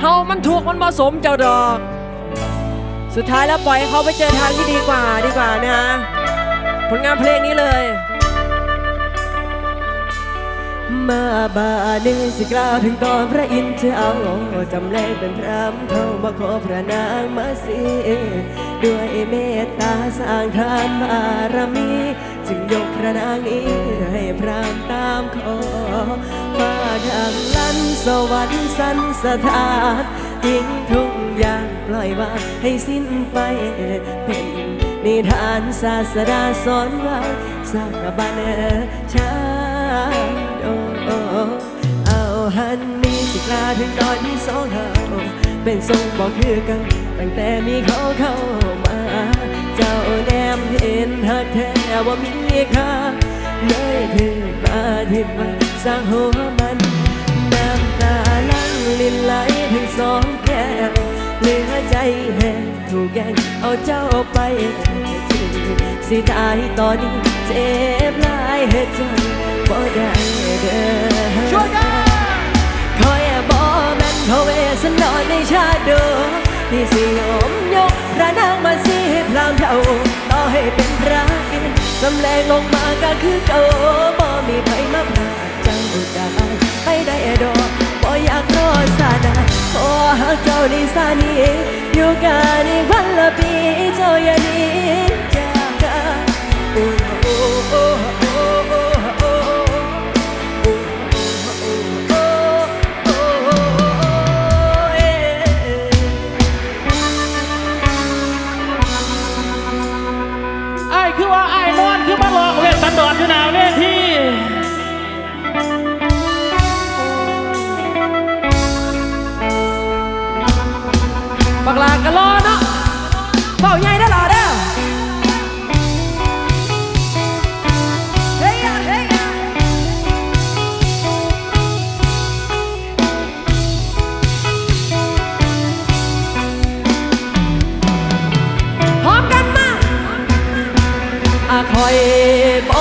เฮามันถูกมันเหมาะสมเจ้าดอก สุดท้ายแล้วปล่อยให้เขาไปเจอทางที่ดีกว่าดีกว่านะฮะผลงานเพลงนี้เลยมาบาเนสิกล่าวถึงตอนพระอินทร์เจ้าจำแรงเป็นพระมเขามาขอพระนางมาสิด้วยเมตตาสร้างทานบารมี จึงยกพระนางนี้ให้พรามตามขอมาทางลันสวรรค์สันสถานทิ้งทุกอย่างปล่อยวางให้สิ้นไป เป็นนิทานศาสดาสอนไว่าสร้างบันชาโอเอาหันนี้สิกลาถึงตอนที่สองเฮาเป็นทรงบอกคือกัน ตั้งแต่มีเขาเข้ามา เจ้าแนมเห็นหักแท้ ว่ามีค่าเลยถึงมาที่มาสร้างหัวมันน้ำตาลังลินไหลถึงสองแก้มเหลือใจแห้งถูกแกงเอาเจ้าไปสิตายตอนนี้เจ็บหลายเหตุใจบ่ได้เด้อช่วยกันคอยบอแม่นพระเวสนอนในชาติเดิม ที่สิยอมยกพระนางมาสิพรามเท่าต่อให้เป็นพระอินทร์จำแรงลงมาก็คือเก่าบ่มีไผมาพรากเจ้าจาไปได้ดอกบ่อยากรอสาดาขอหักเจ้าในสานีอยู่กันอีกพันละปีเจ้าอย่าหนีจากกันโอ้โอ้ อยบ่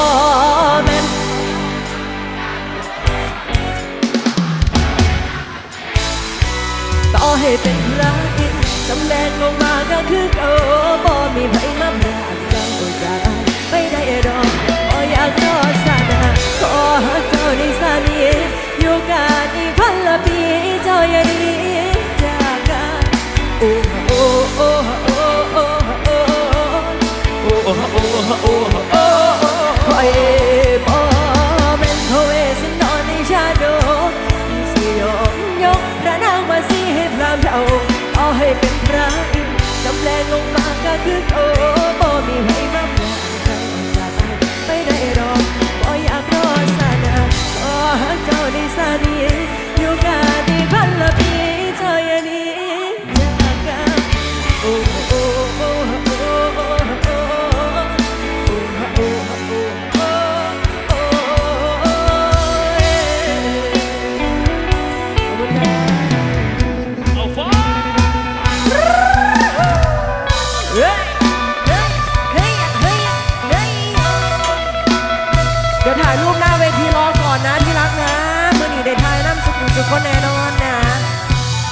แม่นต่อให้เป็นรักอินสำแดงออกมาก็คือเก่าบ่มีไผมาเจ้า ก็คือโตบ่มีให้ม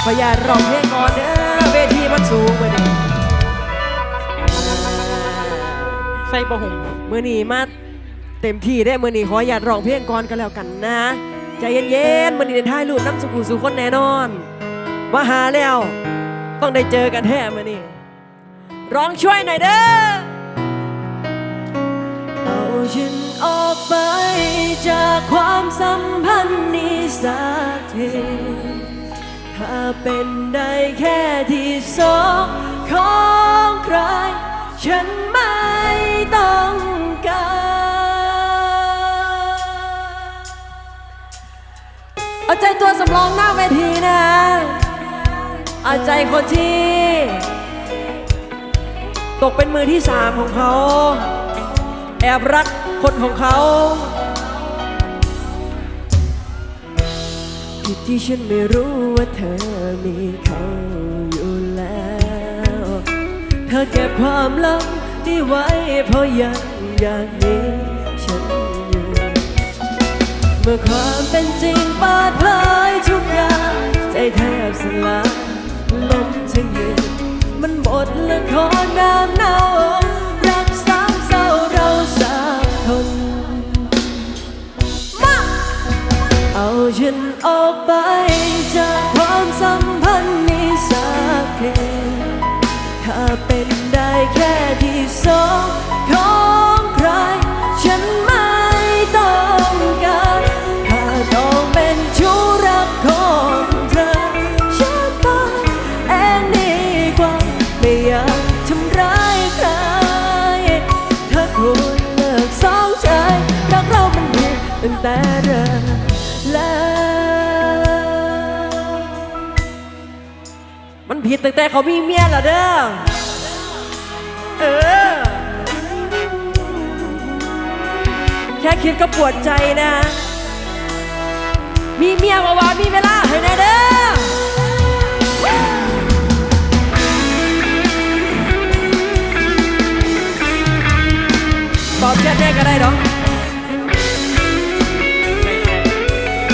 ขออย่าร้องเพลงก่อนเด้อเวทีมันสูงเมื่อนี้ใส่ประหุมเมื่อนี้มาเต็มที่ได้เมื่อนี้ขออย่าร้องเพลงก่อนกันแล้วกันนะใจเย็นๆเมื่อนี้ได้ถ่ายรูปน้ำสุขุสุขคนแน่นอนมาหาแล้ว ต้องได้เจอกันแท้เมื่อนี้ร้องช่วยหน่อยเด้อเอาฉันออกไปจากความสัมพันธ์นี้สักที เป็นได้แค่ที่สองของใคร ฉันไม่ต้องการเอาใจตัวสำรองหน้าเวทีนะเอาใจคนที่ ตกเป็นมือที่สามของเขา แอบรักคนของเขาผิดที่ฉันไม่รู้ว่าเธอ ธอเก็บความลับนี้ไว้เพราะยังอยากมีฉันอยู่ เมื่อความเป็นจริงเปิดเผยทุกอย่าง ใจแทบสลายล้มทั้งยืนมันหมดละครน้ำเนารักสามเศร้าเราสามคนมาเอาฉันออกไปจากความสัมพันธ์นี้สักที เป็นได้แค่ที่สองของใคร ฉันไม่ต้องการถ้าต้องเป็นชู้รักของเธอฉันไปเองดีกว่าไม่อยากทำร้ายใครถ้าคุณเลิกสองใจรักเรามันผิดีตั้งแต่เริ่มแล้วมันผิดตั้งแต่เขามีเมียแล้วเด้อ ค่คิดก็ปวดใจนะ มีเมียว่าวามีเวลาให้แน่เด้อตอบแค่แน่ก็ได้เนาะ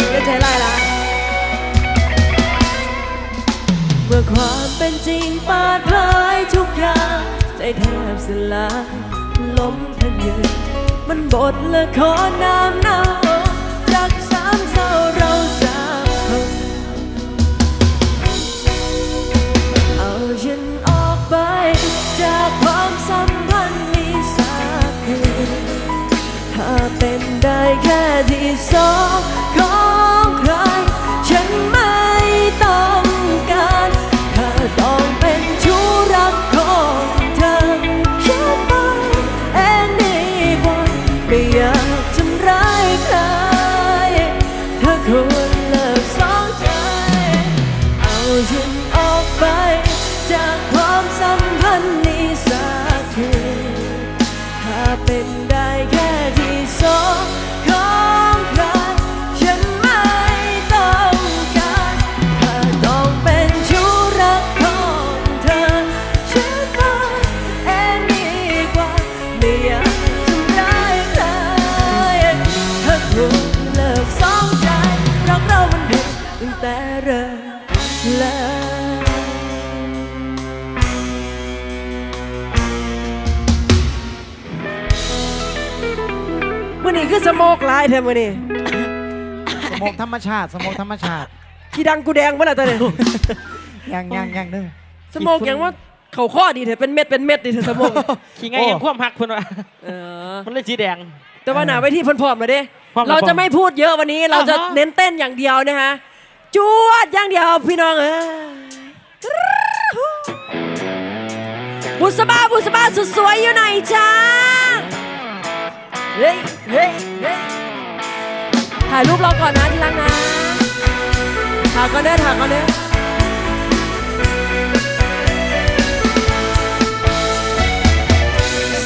ไม่ใจไล่ละเมื่อความเป็นจริงปิดเผยทุกอย่าง ใจแทบสลายล้มทั้งยืน มันบทละครน้ำเน่ารักสามเศร้าเราสามคนเอาฉันออกไป จากความสัมพันธ์นี้สักคืนถ้าเป็นได้แค่ที่สองของ สโมกหลายแท้มื่อนี้สมองธรรมชาติ สมองธรรมชาติขี้ดังกูแดงมื่อไหร่ตอนนี้ยังยังยังเด้อสโมกยังว่าเขาข้อดีเถอะเป็นเม็ดเป็นเม็ดดีเถอะสโมกขี่ไงยังความหักเพิ่นว่าเออ มันเลยสีแดง แต่ว่าหนาไว้ที่เพ่นพร้อมมาเด้พร้อมแล้วเราจะไม่พูดเยอะวันนี้เราจะอ่าฮะ เน้นเต้นอย่างเดียวนะฮะจวดอย่างเดียวพี่น้องเออบุษบาบุษบาสุดสวยอยู่ไหนจ้า เฮ้ยเฮ้ยเฮ้ยถ่ายรูปเราก่อนนะที่รักนะถ่ายก่อนเด้อถ่ายก่อนเด้อ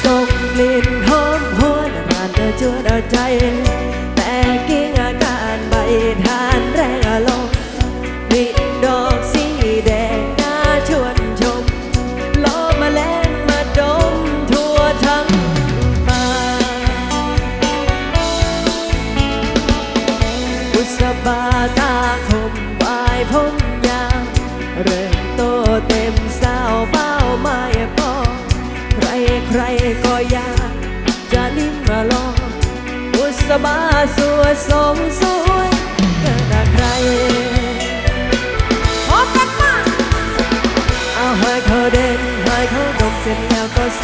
ส่งกลิ่นหอมหวนผ่านเธอจวดเอาใจ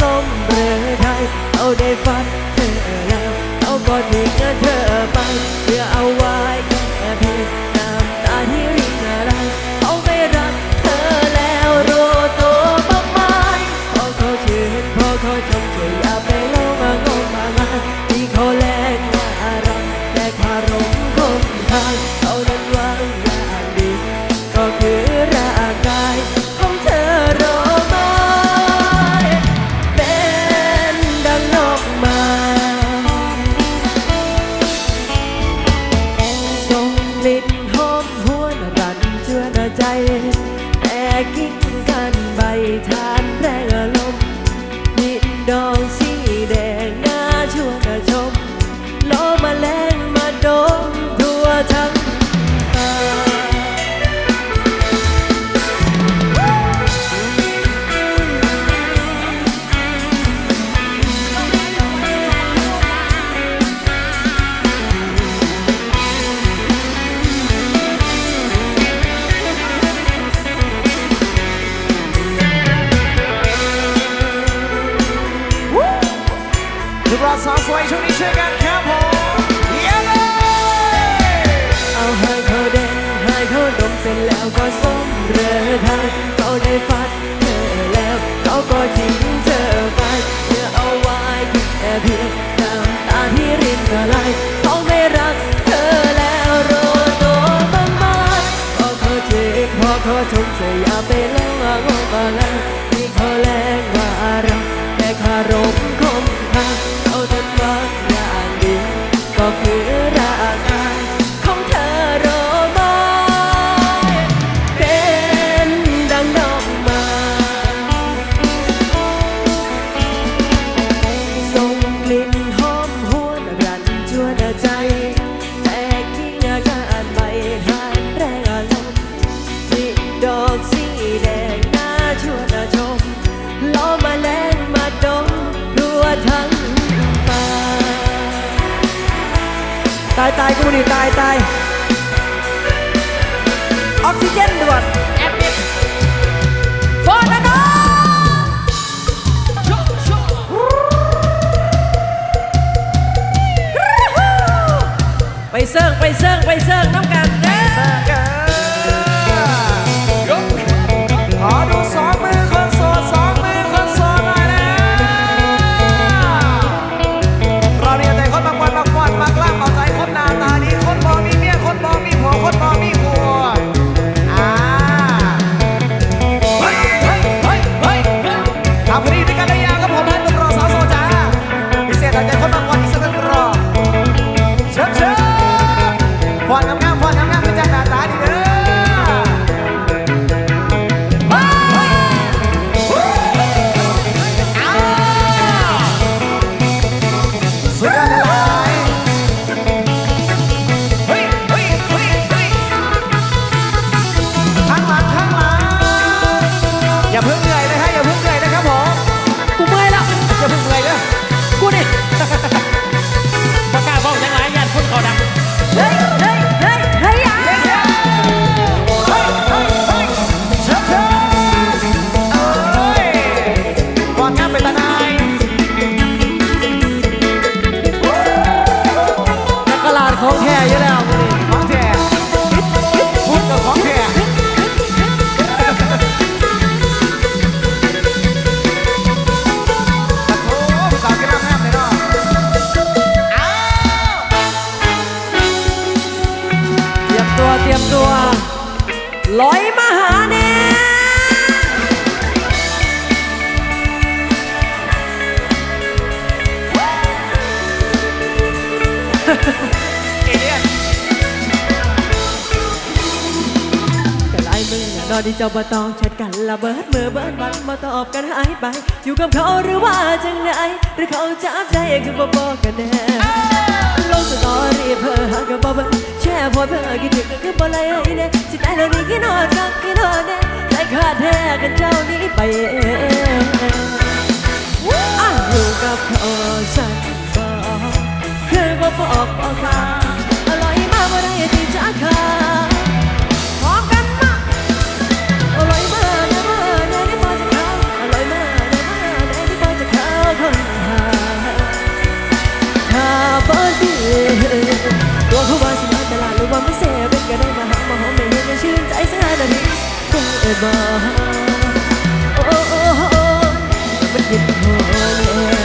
ส้มเรือไทยเอาได้ฟัดเธอแล้วเอากอดทิ้งเธอไปเพื่อเอาไว้ แล้วก็สมเรือทันเขาได้ฟัดเธอแล้วเขาก็ทิ้งเธอไปเพื่อเอาไว้แค่เพียงน้ำตาที่รินอะไรเขาไม่รักเธอแล้วโรโนมันมาขอเขาเจ็บขอเขาทงเสีอย่าเป็น ตายตายกูนี่ตายตายออกซิเจนด่วนแอปเปิลโฟนนะน้องไปเซิร์งไปเซิร์งไปเซิร์งน้ำกันเด้อ เตรียมตัวลอยมา ตอนที่เจ้าบ่ต้องชัดกันละเบิดมือเบิดวันมาตอบกันหายไป อยู่กับเขาหรือว่าจังไหนหรือเขาจับได้คือบ่บอกกันแน่ลงสตอรี่เพื่อหากับบ่เบิดแช่พอเพื่อคิดถึงก็คือบ่ไรเนี่ยสิตใจเรานี่กินอดกันกินอดเนี่ยใจขาดแท้กันเจ้านี้ไปเองอยู่กับเขาฉันบอกคือบ่บอกบอกเขา เพราะว่าสิมาตลาดหรือว่าไม่เสียเป็นก็ได้มาหามาหอมไม่เห็นไม่ชื่นใจสักนาทีเดีเอเบอ้โอ้โอ้มันเย็นหัวเลย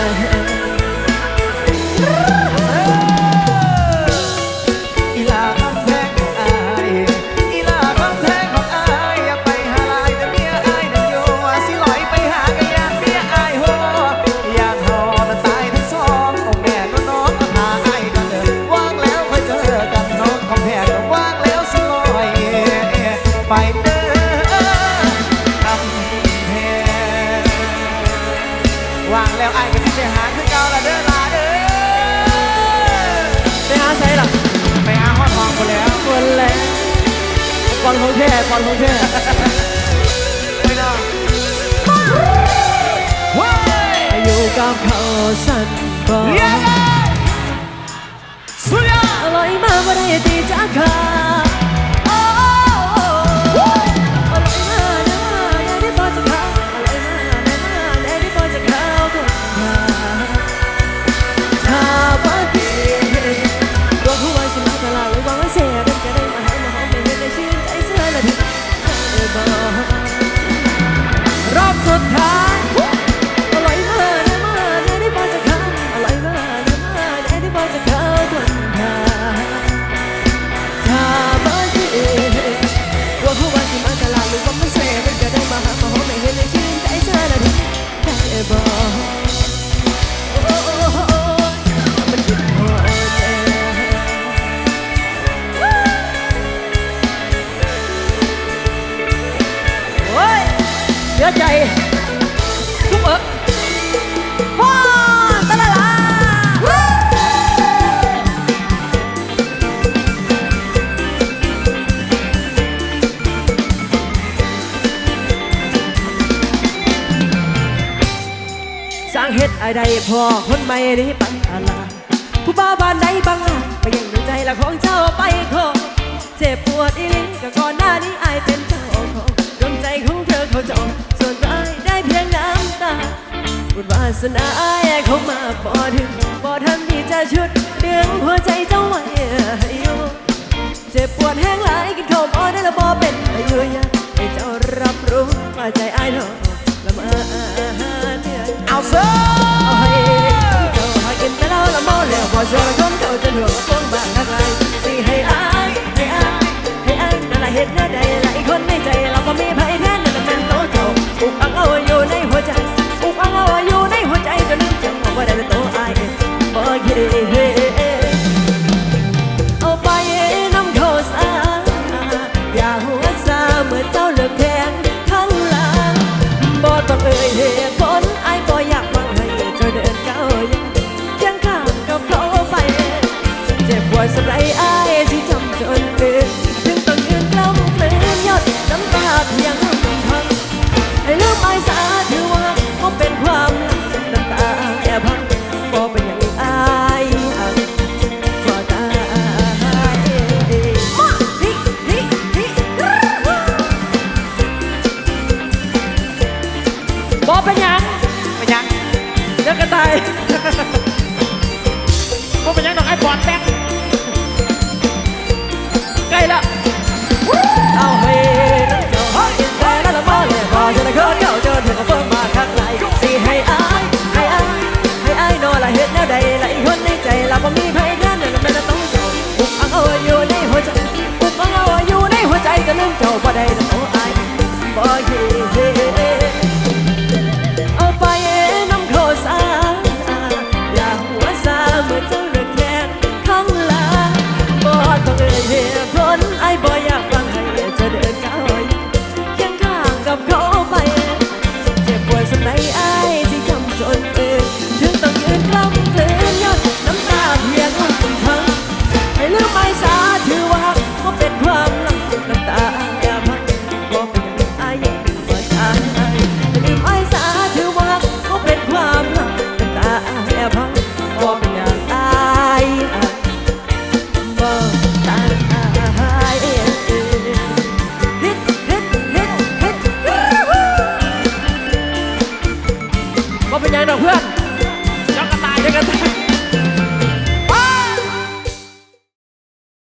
อนขงแท้ปอนขงแค่ยู่กับเขาสั่นบอล สุดยอด อร่อยมากว่ได้ตีจากเขาายได้พอคนใหม่ได้ปัญหาลาผู้บ้าบ้านใดบ้างไปยังดวงใจละของเจ้าไปขอเจ็บปวดอีลิ้นก็ก่อนหน้านี้อเป็นเจ้าของดวงใจของเธอเขาจองส่วนอายได้เพียงน้ำตาบุญวาสนาอาเขามาบอถึงบ่ทันที่จะชุดเดืองหัวใจเจ้าไว้อยู่เจ็บปวดแห้งหลายกินข้าวบ่ได้ละบ่เป็นอายุยาให้เจ้ารับรู้ว่าใจไอายเนาะ